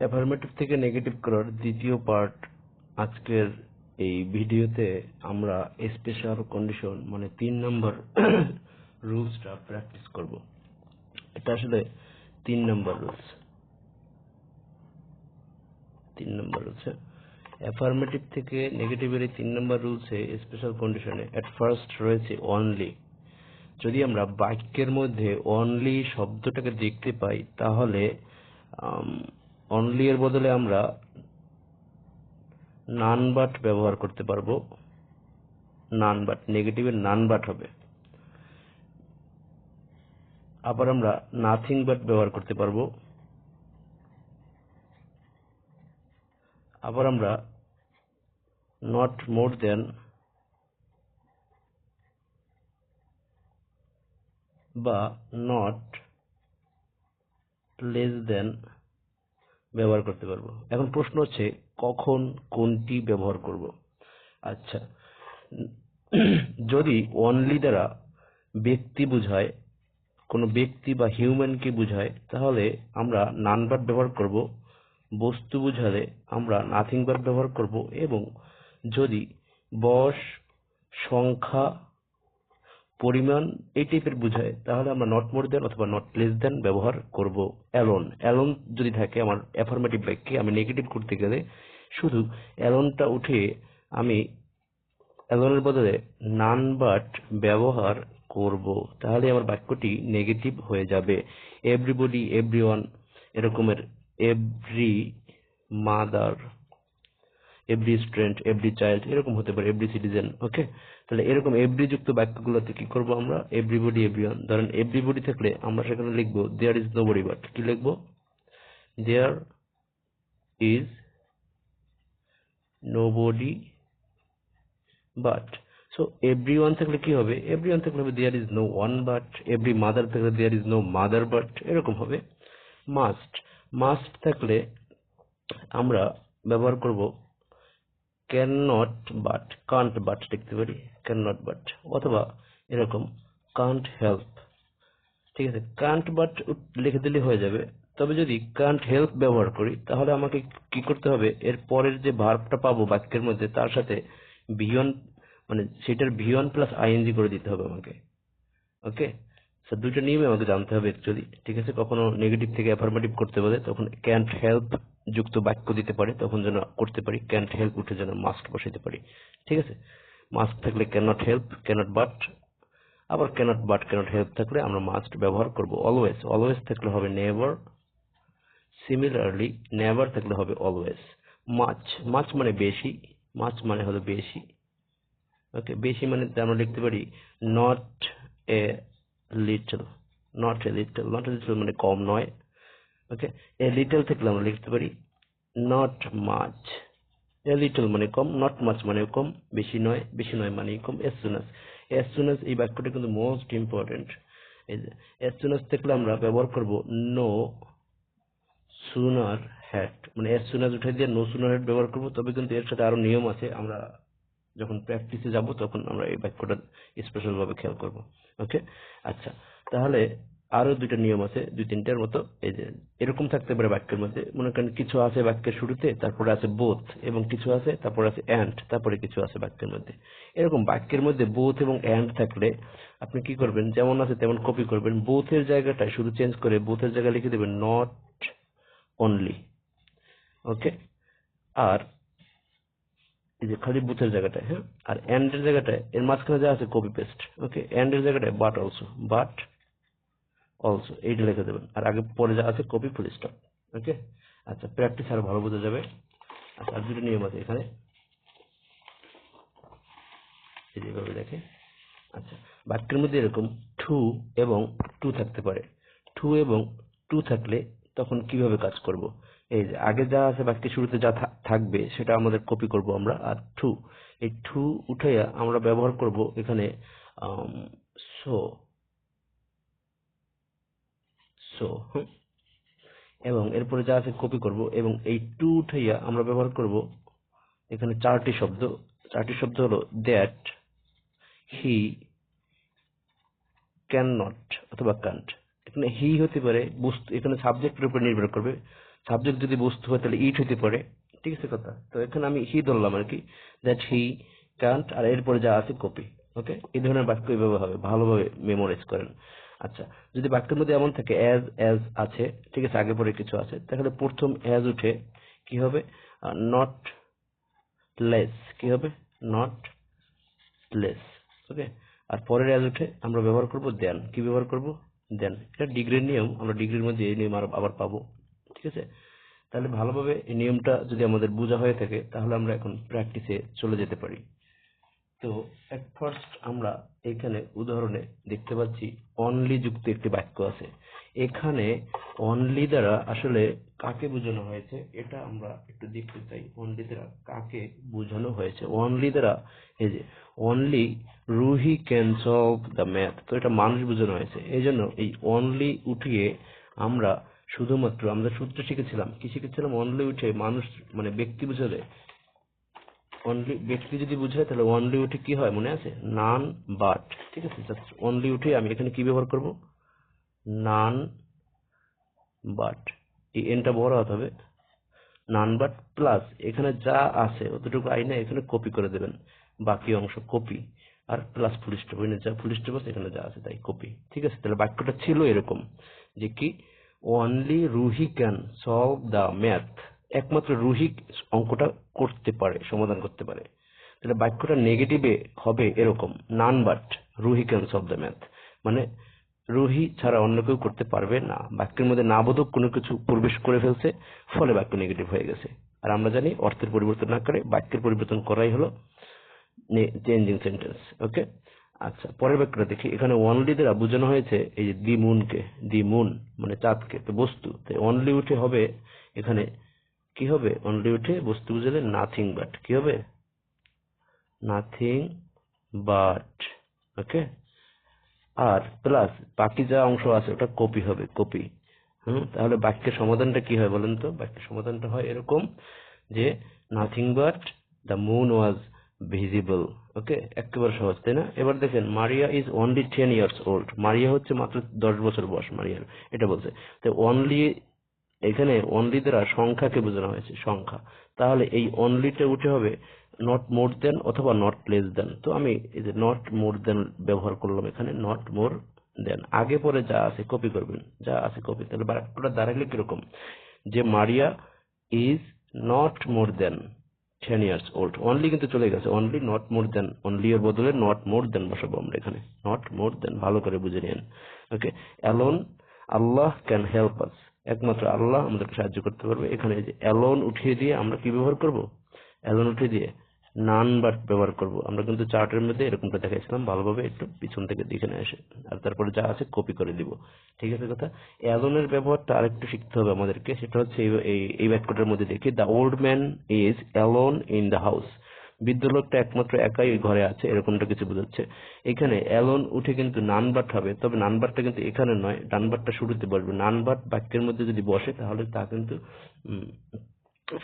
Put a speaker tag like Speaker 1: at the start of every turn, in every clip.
Speaker 1: Affirmative থেকে negative করার দ্বিতীয় পার্ট আজকের এই ভিডিওতে আমরা স্পেশাল কন্ডিশন মানে তিন নম্বর রুলসটা প্র্যাকটিস করব। এটা আসলে তিন নম্বর রুলস তিন নম্বর রুলস অ্যাফার্মেটিভ থেকে নেগেটিভের এই তিন নম্বর রুলসে স্পেশাল কন্ডিশনে এট ফার্স্ট রয়েছে অনলি যদি আমরা বাক্যের মধ্যে অনলি শব্দটাকে দেখতে পাই, তাহলে অনলি এর বদলে আমরা নান বাট ব্যবহার করতে পারব। নান বাট নেগেটিভের নান বাট হবে। আবার আমরা নাথিং বাট ব্যবহার করতে পারব। আবার আমরা নট মোর দেন বা নট লেস দেন ব্যবহার করতে পারব। এখন প্রশ্ন হচ্ছে, কখন কোনটি ব্যবহার করব? আচ্ছা। যদি অনলি দ্বারা ব্যক্তি বুঝায়, কোনো ব্যক্তি বা হিউম্যানকে বুঝায়, তাহলে আমরা নান বাট ব্যবহার করব, বস্তু বুঝালে আমরা নাথিং বাট ব্যবহার করব, এবং যদি বয়স সংখ্যা পরিমাণ এই টাইপের বুঝায়, তাহলে আমরা নট মোর দেন অথবা নট লেস দেন ব্যবহার করব অ্যালোন অ্যালোন যদি থাকে আমার অ্যাফার্মেটিভ বাক্যে আমি নেগেটিভ করতে গেলে শুধু অ্যালোনটা উঠে আমি অ্যালোনের বদলে নান বাট ব্যবহার করব, তাহলে আমার বাক্যটি নেগেটিভ হয়ে যাবে। এভরিবডি এভরিওয়ান এরকমের every mother every student every child এরকম হতে পারে এভরি সিটিজেন ওকে তাহলে এরকম এভরি যুক্ত বাক্যগুলোতে কি করব আমরা? এভরিবডি এভরিওয়ান ধরেন এভরিবডি থাকলে আমরা সেখানে লিখব দেয়ার ইজ নোবডি বাট কি লিখব? There is nobody but so every one থাকলে কি হবে? এভরি ওয়ান থাকলে হবে there is no one but every mother থাকলে there is no mother but এরকম হবে। মাস্ট মাস্ট থাকলে আমরা ব্যবহার করব can not but can't but লিখতে পারি ক্যান নট বাট অথবা এরকম কান্ট হেল্প ঠিক আছে কান্ট বাট লিখে দিলে হয়ে যাবে, তবে যদি কান্ট হেল্প ব্যবহার করি, তাহলে আমাকে কি করতে হবে, এর পরের যে ভার্বটা পাবো বাক্যের মধ্যে, তার সাথে ভিয়ন মানে সেটার ভিয়ন প্লাস আইএনজি করে দিতে হবে আমাকে ওকে স্যার দুইটা নিয়মে আমাকে জানতে হবে অ্যাকচুয়ালি ঠিক আছে? কখনো নেগেটিভ থেকে অ্যাফার্মেটিভ করতে বলে তখন ক্যান্ট হেল্প যুক্ত বাক্য দিতে পারে, তখন যেন করতে পারি ক্যান্ট হেল্প উঠে যেন মাস্ক বসাইতে পারি, ঠিক আছে? মাস্ক থাকলে ক্যানট হেল্প ক্যানট বাট আবার ক্যানট বাট ক্যানট হেল্প থাকলে আমরা মাস্ট ব্যবহার করব অলওয়েজ অলওয়েজ থাকলে হবে নেভার সিমিলারলি নেভার থাকলে হবে অলওয়েজ মাছ মাছ মানে বেশি মাছ মানে হলো বেশি ওকে বেশি মানে আমরা লিখতে পারি not a little not a little not a little মানে কম নয় ওকে এ লিটল থাকলে আমরা লিখতে পারি নট মাছ এ লিটল মানে কম নট মাছ মানে কম, বেশি নয় বেশি নয় মানে কম এস সুনাস এস সুনাস এই বাক্যটা কিন্তু মোস্ট ইম্পর্টেন্ট এই এস সুনাস থাকলে আমরা ব্যবহার করব নো সুনার হ্যাট মানে এস সুনাস উঠে দিয়ে নো সুনার হ্যাট ব্যবহার করব, তবে কিন্তু এর সাথে আরও নিয়ম আছে, আমরা যখন প্র্যাকটিসে যাব, তখন আমরা এই বাক্যটা স্পেশাল ভাবে খেয়াল করব। ওকে আচ্ছা তাহলে আরও দুইটা নিয়ম আছে, দুই তিনটার মতো। এই যে, এরকম থাকতে পারে বাক্যের মধ্যে। মনে করেন কিছু আছে বাক্যের শুরুতে, তারপরে আছে বোথ এবং কিছু আছে, তারপরে আছে অ্যান্ড তারপরে কিছু আছে বাক্যের মধ্যে। এরকম বাক্যের মধ্যে বোথ এবং অ্যান্ড থাকলে আপনি কি করবেন? যেমন আছে তেমন কপি করবেন। বোথের জায়গাটা শুধু চেঞ্জ করে বোথের জায়গায় লিখে দেবেন নট অনলি ওকে আর এই যে খালি বুথের জায়গাটায় হ্যাঁ? আর এন্ড এর জায়গাটায়, এর মাঝখানে যা আছে কপি পেস্ট ওকে এন্ড এর জায়গাটায় বাট অলসো বাট অলসো এইটা লিখে দেবেন। আর আগে পরে যা আছে কপি ফুল স্টপ ওকে আচ্ছা প্র্যাকটিস আরও ভালো বোঝা যাবে। আচ্ছা আর দুটো নিয়ম আছে এখানে। এইভাবে দেখে আচ্ছা বাক্যের মধ্যে এরকম টু এবং টু থাকতে পারে। টু এবং টু থাকলে তখন কীভাবে কাজ করব? এই যে আগে যা আছে বাক্যের শুরুতে যা থাকবে, সেটা আমাদের কপি করব আমরা। আর টু এই টু উঠাইয়া আমরা ব্যবহার করব এখানে সো সো এবং এরপরে যা আছে কপি করব এবং এই টু উঠাইয়া আমরা ব্যবহার করব এখানে চারটি শব্দ। চারটি শব্দ হলো দ্যাট হি ক্যান নট অথবা কান্ট এখানে হি হতে পারে, বস্তু, এখানে সাবজেক্টের উপর নির্ভর করবে। সাবজেক্ট যদি বস্তু হয়, তাহলে ইট হতে পারে। ঠিক আছে কথা? তো এখানে আমি হি ধরলাম আর কি। দ্যাট হি কান্ট আর এরপরে যা আছে কপি ওকে এই ধরনের বাক্য এইভাবে হবে, ভালোভাবে মেমোরাইজ করেন। আচ্ছা যদি বাক্যের মধ্যে এমন থাকে অ্যাজ অ্যাজ আছে, ঠিক আছে, আগে পরে কিছু আছে, তাহলে প্রথম অ্যাজ উঠে কি হবে? নট লেস কি হবে? নট লেস ওকে আর পরের অ্যাজ উঠে আমরা ব্যবহার করব দেন। কি ব্যবহার করব? দেন। এটা ডিগ্রির নিয়ম আমরা ডিগ্রির মধ্যে এই নিয়ম আবার পাবো ঠিক আছে? তাহলে ভালোভাবে এই নিয়মটা যদি আমাদের বোঝা হয়ে থাকে তাহলে আমরা এখন প্র্যাকটিসে চলে যেতে পারি। তো এট ফার্স্ট আমরা এখানে উদাহরণে দেখতে পাচ্ছি অনলি যুক্ত একটি বাক্য আছে। এখানে অনলি দ্বারা আসলে কাকে বোঝানো হয়েছে এটা আমরা একটু দেখতে চাই। অনলি দ্বারা কাকে বোঝানো হয়েছে? অনলি দ্বারা এই যে only Ruhi can solve the math তো এটা মানুষ বোঝানো হয়েছে এই জন্য এই অনলি উঠিয়ে আমরা শুধুমাত্র আমরা সূত্র শিখেছিলাম। কি শিখেছিলাম? অনলি উঠে মানুষ মানে ব্যক্তি বোঝালে। অনলি ব্যক্তি যদি বুঝায়, তাহলে অনলি উঠে কি হয়? মনে আছে? নান বাট ঠিক আছে? জাস্ট অনলি উঠে আমি এখানে কি ব্যবহার করব? নান বাট এই এনটা বড় হতে হবে। নান বাট প্লাস এখানে যা আছে, অতটুকু আইনে এখানে কপি করে দেবেন। বাকি অংশ কপি আর প্লাস ফুল স্টপ যা ফুল স্টপ আছে, এখানে যা আছে তাই কপি ঠিক আছে, তাহলে বাক্যটা ছিল এরকম যে কি only Ruhi can solve the math একমাত্র রুহি অঙ্কটা করতে পারে, সমাধান করতে পারে। তাহলে বাক্যটা নেগেটিভে হবে এরকম none but Ruhi can solve the math মানে রুহি ছাড়া অন্য কেউ করতে পারবে না। বাক্যের মধ্যে না বোধক কোনো কিছু প্রবেশ করে ফেলছে, ফলে বাক্য নেগেটিভ হয়ে গেছে। আর আমরা জানি অর্থের পরিবর্তন না করে বাক্যের পরিবর্তন করাই হলো চেঞ্জিং সেন্টেন্স ওকে আচ্ছা পরের বাক্যটা দেখি। এখানে অনলি দ্বারা বোঝানো হয়েছে এই যে দি মুনকে, দি মুন মানে চাঁদকে, তো বস্তু। তাই অনলি উঠে হবে এখানে কি হবে? অনলি উঠে বস্তু বুঝালে নাথিং বাট কি হবে? নাথিং বাট ওকে আর প্লাস বাকি যা অংশ আছে ওটা কপি হবে কপি হুম, তাহলে বাক্যের সমাধানটা কি হয় বলেন তো? বাক্যের সমাধানটা হয় এরকম যে nothing but the moon was visible okay একেবারে সহজ, তাই না? এবার দেখেন, Maria is only ten years old Maria হচ্ছে মাত্র দশ বছর বয়স, মারিয়ার, এটা বলছে। তো অনলি এখানে অনলি দ্বারা সংখ্যাকে বোঝানো হয়েছে, সংখ্যা। তাহলে এই অনলিটা উঠে হবে নট মোর দেন অথবা নট লেস দেন তো আমি এই যে নট মোর দেন ব্যবহার করলাম এখানে নট মোর দেন আগে পরে যা আছে কপি করবেন, যা আছে কপি তাহলে বাক্যটা দাঁড়াইলে কীরকম? যে Maria is not more than ten years old only কিন্তু চলে গেছে। Only not more than only এর বদলে নট মোর দেন বসাবো আমরা এখানে। নট মোর দেন ভালো করে বুঝে নিন okay alone Allah can help us একমাত্র আল্লাহ আমাদেরকে সাহায্য করতে পারবে। এখানে যে অ্যালোন উঠিয়ে দিয়ে আমরা কি ব্যবহার করব? অ্যালোন উঠিয়ে দিয়ে নান বাট ব্যবহার করব। আমরা কিন্তু চার্টের মধ্যে এরকমটা দেখাইছিলাম, ভালোভাবে একটু পিছন থেকে দেখে নিয়ে আসে। আর তারপরে যা আছে কপি করে দিব। ঠিক আছে কথা? অ্যালোনের ব্যবহারটা আরেকটু শিখতে হবে আমাদেরকে, সেটা হচ্ছে এই এই মধ্যে দেখি the old man is alone in the house বৃদ্ধ লোকটা একমাত্র একাই ঘরে আছে, এরকমটা কিছু বোঝাচ্ছে। এখানে অ্যালোন উঠে কিন্তু নানবাট হবে, তবে নানবাটটা কিন্তু এখানে নয়, ডানবাটটা শুরুতে বসবে। নানবাট বাক্যের মধ্যে যদি বসে, তাহলে তা কিন্তু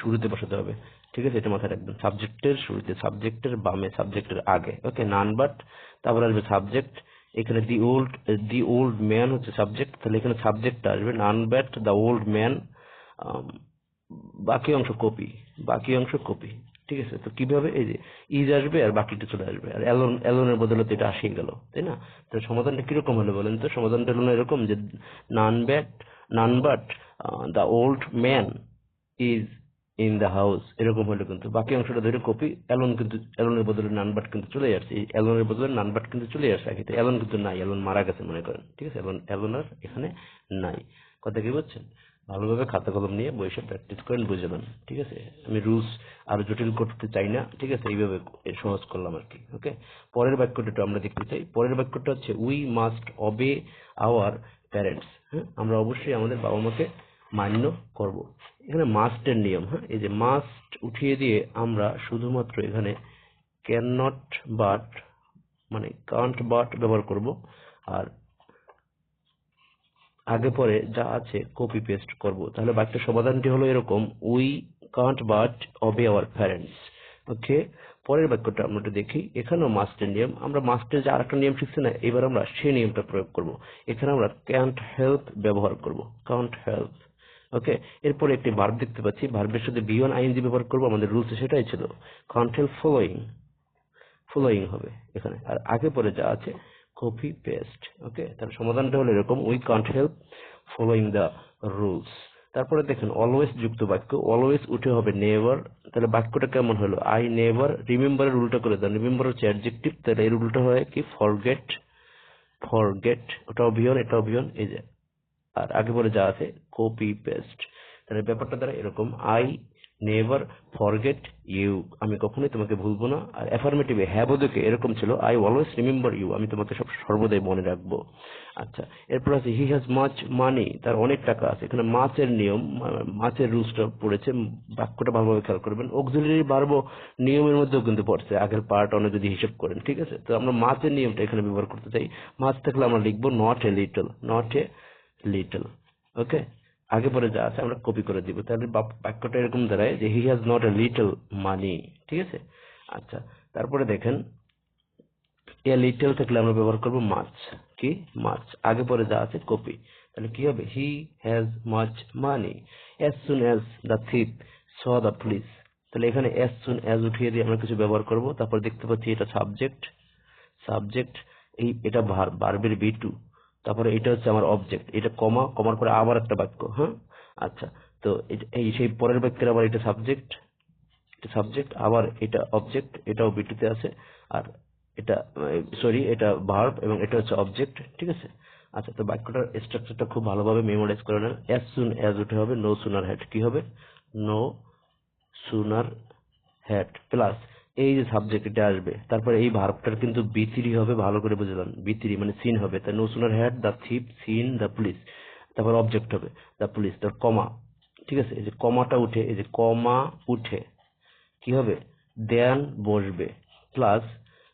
Speaker 1: শুরুতে বসাতে হবে। ঠিক আছে, এটা মাথায় রাখবেন। সাবজেক্টের শুরুতে সাবজেক্টের বামে সাবজেক্টের আগে। ওকে নানবাট তারপর আসবে সাবজেক্ট এখানে the old the old man হচ্ছে সাবজেক্ট তাহলে এখানে সাবজেক্টটা আসবে নানব্যাট দ্য ওল্ড ম্যান বাকি অংশ কপি বাকি অংশ কপি ঠিক আছে? তো কীভাবে? এই যে ইজ আসবে আর বাকিটা চলে আসবে। আর অ্যালোন অ্যালোনের বদলে তো এটা আসেই গেল, তাই না? তো সমাধানটা কীরকম হলো বলেন তো? সমাধানটা হলো এরকম যে none but none but the old man is in the house এরকম হলো কিন্তু। বাকি অংশটা ধরে কপি অ্যালোন কিন্তু অ্যালোনের বদলে নানবাট কিন্তু চলে আসছে। এই অ্যালোনের বদলে নানবাট কিন্তু চলে আসছে। আগে অ্যালোন কিন্তু নাই অ্যালোন মারা গেছে মনে করেন। ঠিক আছে? অ্যালোন অ্যালোন আর এখানে নাই। কথা কি বলছেন ভালোভাবে খাতা কলম নিয়ে বসে প্র্যাকটিস করেন বুঝাবেন ঠিক আছে? আমি রুলস আরও জটিল করতে চাই না। ঠিক আছে? এইভাবে সহজ করলাম আর কি। ওকে পরের বাক্যটা একটু আমরা দেখতে চাই। পরের বাক্যটা হচ্ছে we must obey our parents হ্যাঁ? আমরা অবশ্যই আমাদের বাবা মাকে মান্য করব। এখানে মাস্টের নিয়ম হ্যাঁ? এই যে মাস্ট উঠিয়ে দিয়ে আমরা শুধুমাত্র এখানে ক্যান নট বাট মানে কান্ট বাট ব্যবহার করব। আর আগে পরে যা আছে কপি পেস্ট করব। তাহলে বাক্যের সমাধানটি হলো এরকম we can't but obey our parents okay? পরের বাক্যটা আমরা দেখি। এখানেও মাস্টের নিয়ম। আমরা মাস্টের যে আরেকটা নিয়ম শিখছি না, এবার আমরা সেই নিয়মটা প্রয়োগ করব। এখানে আমরা ক্যান্ট হেল্প ব্যবহার করব। কান্ট হেল্প ওকে এরপরে একটি ভার্ব দেখতে পাচ্ছি। ভার্বের সাথে বি ওয়ান আইএনজি ব্যবহার করব। আমাদের রুলস সেটাই ছিল। কাউন্ট হেল্প ফলোয়িং ফলোয়িং হবে এখানে। আর আগে পরে যা আছে কপি পেস্ট ওকে তার সমাধানটা হলো এরকম we can't help following the rules তারপরে দেখেন অলওয়েজ যুক্ত বাক্য অলওয়েজ উঠে হবে নেভার তাহলে বাক্যটা কেমন হলো? আই নেভার রিমেম্বার রুলটা করে দেন। রিমেম্বার হচ্ছে অ্যাডজেক্টিভ তাহলে এই রুলটা হয় কি? ফরগেট ফরগেট ওটা অভিয়ন এটা অভিয়ন এই যে আর আগে পরে যা আছে কপি পেস্ট তাহলে ব্যাপারটা দ্বারা এরকম আই নেভার ফরগেট ইউ আমি কখনোই তোমাকে ভুলবো না। আর অ্যাফার্মেটিভে ওদেরকে এরকম ছিল আই অলওয়েজ রিমেম্বার ইউ আমি তোমাকে সব সর্বদাই মনে রাখব। আচ্ছা এরপর আছে হি হ্যাজ মাচ মানি তার অনেক টাকা আছে। এখানে মাছের নিয়ম মাছের রুলসটা পড়েছে। বাক্যটা ভালোভাবে খেয়াল করবেন। অক্সিলারি বাড়বো নিয়মের মধ্যেও কিন্তু পড়ছে। আগের পার্ট অনেক যদি হিসেব করেন, ঠিক আছে? তো আমরা মাছের নিয়মটা এখানে ব্যবহার করতে চাই। মাছ থাকলে আমরা লিখব not a little not a little okay আগে পরে যা আছে আমরা কপি করে দিব। তাহলে বাক্যটা এরকম দাঁড়ায় যে he has not a little money ঠিক আছে? আচ্ছা তারপরে দেখেন, এ লিটল থাকলে আমরা ব্যবহার করব মাছ কি? মাছ আগে পরে যা আছে কপি তাহলে কি হবে? He has much money as soon as the thief saw the police তাহলে এখানে অ্যাজ সুন অ্যাজ উঠিয়ে দিয়ে আমরা কিছু ব্যবহার করব। তারপর দেখতে পাচ্ছি এটা সাবজেক্ট সাবজেক্ট এই এটা ভার্বের বি টু তারপরে এটা হচ্ছে আমার অবজেক্ট এটা কমা কমার পরে আবার একটা বাক্য হ্যাঁ? আচ্ছা তো এই সেই পরের বাক্যের আবার এটা সাবজেক্ট এটা সাবজেক্ট আবার এটা অবজেক্ট এটাও বিটুতে আছে, আর এটা সরি এটা ভার্ব এবং এটা হচ্ছে অবজেক্ট ঠিক আছে? আচ্ছা তো বাক্যটার স্ট্রাকচারটা খুব ভালোভাবে মেমোরাইজ করে নেন। অ্যাজ সুন অ্যাজ উঠে হবে নো সুনার হ্যাড কি হবে? নো সুনার হ্যাড প্লাস এই যে সাবজেক্ট এটা আসবে, তারপরে এই ভার্বটার কিন্তু বিতিরি হবে, ভালো করে বুঝলাম বিতিরি মানে সিন হবে, তাই no sooner had the thief seen the police তারপর অবজেক্ট হবে দ্য পুলিশ তার কমা ঠিক আছে? এই যে কমাটা উঠে, এই যে কমা উঠে, কি হবে? দেন বসবে প্লাস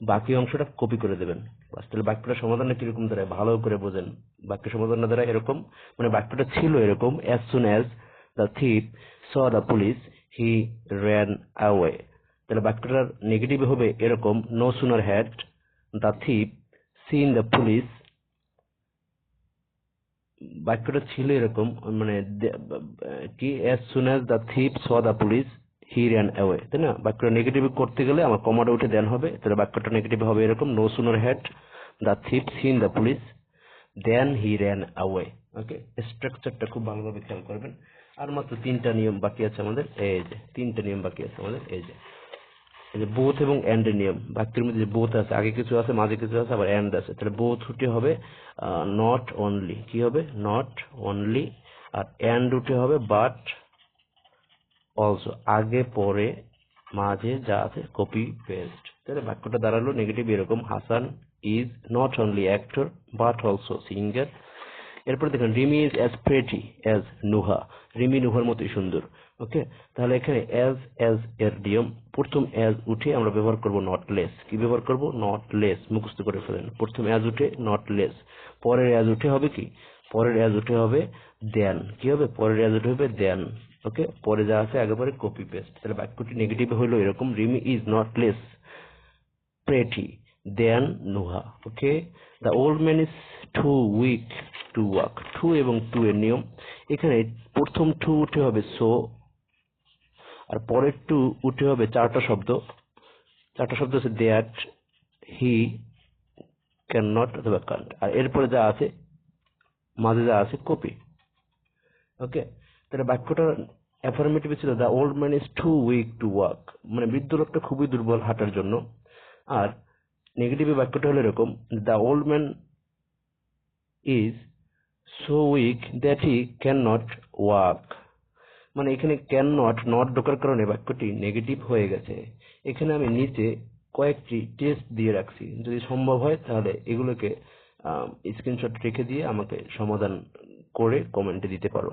Speaker 1: বাকি অংশটা কপি করে দেবেন। তাহলে বাক্যটার সমাধানটা কীরকম দাঁড়ায়? ভালো করে বোঝেন। বাক্য সমাধানটা দ্বারা এরকম মানে বাক্যটা ছিল এরকম as soon as the thief saw the police he ran away তাহলে বাক্যটার নেগেটিভ হবে এরকম no sooner had the thief seen the police বাক্যটা ছিল এরকম মানে কি as soon as the thief saw the police he ran away তাই না? বাক্যটা নেগেটিভ করতে গেলে আমার কমাটা উঠে দেন হবে, তাহলে বাক্যটা নেগেটিভ হবে এরকম no sooner had the thief seen the police then he ran away okay স্ট্রাকচারটা খুব ভালোভাবে খেয়াল করবেন। আর মাত্র তিনটা নিয়ম বাকি আছে আমাদের, এই যে, তিনটা নিয়ম বাকি আছে আমাদের, এই যে। যে বোথ এবং এর নিয়ম। বাক্যের মধ্যে যে বোথ আছে, আগে কিছু আছে, মাঝে কিছু আছে, আবার এন্ড আছে। তাহলে বোথ উঠে হবে নট অনলি কি হবে? নট অনলি আর এন্ড উঠে হবে বাট অলসো আগে, পরে, মাঝে যা আছে কপি পেস্ট তাহলে বাক্যটা দাঁড়াল নেগেটিভ এরকম। Hasan is not only actor but also singer এরপর দেখেন Rimi is as pretty as Nuha Rimi নুহার মতোই সুন্দর। ওকে তাহলে এখানে অ্যাজ অ্যাজ এর নিয়ম। প্রথম অ্যাজ উঠে আমরা ব্যবহার করব নট লেস কি ব্যবহার করব? নট লেস মুখস্থ করে ফেলেন। প্রথম অ্যাজ উঠে নট লেস পরের অ্যাজ উঠে হবে কি? পরের অ্যাজ উঠে হবে দেন কি হবে? পরের অ্যাজ উঠে হবে দেন ওকে পরে যা আছে আগে পরে কপি পেস্ট তাহলে বাক্যটি নেগেটিভ হলো এরকম। Rimi is not less pretty than Nuha okay the old man is too weak to walk too এবং টু এর নিয়ম। এখানে প্রথম টু উঠে হবে সো আর পরের টু উঠে হবে চারটা শব্দ। চারটা শব্দ হচ্ছে দ্যাট হি ক্যান নট অথবা কান্ট আর এরপরে যা আছে, মাঝে যা আছে কপি ওকে তাহলে বাক্যটা অ্যাফার্মেটিভ ছিল the old man is too weak to walk মানে বৃদ্ধ লোকটা খুবই দুর্বল হাঁটার জন্য। আর নেগেটিভ বাক্যটা হলো এরকম the old man is so weak that he can not walk মানে এখানে ক্যান নট নট ঢোকার কারণে বাক্যটি নেগেটিভ হয়ে গেছে। এখানে আমি নিচে কয়েকটি টেস্ট দিয়ে রাখছি। যদি সম্ভব হয়, তাহলে এগুলোকে স্ক্রিনশট রেখে দিয়ে আমাকে সমাধান করে কমেন্টে দিতে পারো।